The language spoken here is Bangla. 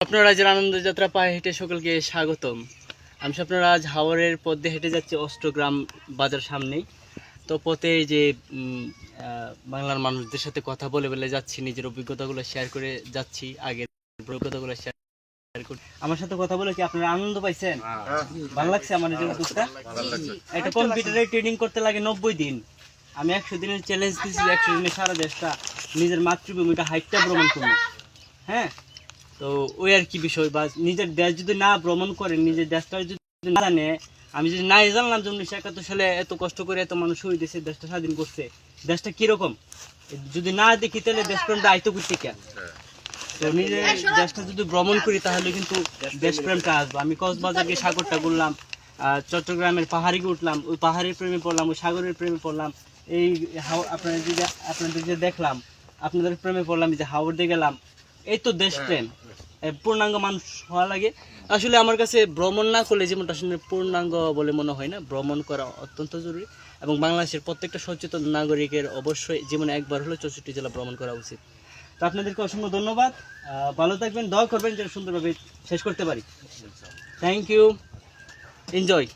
আপনার রাজ্যের আনন্দ যাত্রা পায়ে হেঁটে সকলকে স্বাগতম। আমি আপনার আজ হাওড়ের পথে হেঁটে যাচ্ছি অষ্টগ্রাম বাজার সামনেই। তো পথে যে বাংলার মানুষদের সাথে কথা বলে বলে যাচ্ছি নিজের অভিজ্ঞতাগুলো শেয়ার করে যাচ্ছি আগের অভিজ্ঞতাগুলো শেয়ার করে আমার সাথে কথা বলে কি আপনারা আনন্দ পাইছেন? ভালো লাগছে আমার যে উদ্যোগটা? একটা কম্পিউটারে ট্রেডিং করতে লাগে নব্বই দিন। আমি একশো দিনের চ্যালেঞ্জ দিয়েছি একশো দিনে সারা দেশটা নিজের মাতৃভূমিটা হাইটটা ভ্রমণ করব হ্যাঁ? তো ওই আর কি বিষয়, বা নিজের দেশ যদি না ভ্রমণ করে, নিজের দেশটা যদি না জানে, আমি যদি নাই জানলাম যে উনিশশো একাত্তর সালে এত কষ্ট করে এত মানুষ শহীদ দেশে দেশটা স্বাধীন করছে, দেশটা কীরকম? যদি না দেখি, তাহলে দেশপ্রেমটা আইতো করতে কেন নিজের দেশটা যদি ভ্রমণ করি, তাহলে কিন্তু দেশপ্রেমটা আসবে। আমি কক্সবাজার গিয়ে সাগরটা ঘুরলাম চট্টগ্রামের পাহাড়ে উঠলাম, ওই পাহাড়ের প্রেমে পড়লাম, ওই সাগরের প্রেমে পড়লাম, এই আপনাদের যে আপনাদের যে দেখলাম, আপনাদের প্রেমে পড়লাম যে হাওড়ে গেলাম এই তো দেশপ্রেম এ, পূর্ণাঙ্গ মানুষ হওয়া লাগে। আসলে আমার কাছে ভ্রমণ না করলে জীবনটা আসলে পূর্ণাঙ্গ বলে মনে হয় না। ভ্রমণ করা অত্যন্ত জরুরি এবং বাংলাদেশের প্রত্যেকটা সচেতন নাগরিকের অবশ্যই জীবনে একবার হলেও চৌষট্টি জেলা ভ্রমণ করা উচিত। তো আপনাদেরকে অসংখ্য ধন্যবাদ। ভালো থাকবেন দোয়া করবেন যেন সুন্দরভাবে শেষ করতে পারি। Thank you enjoy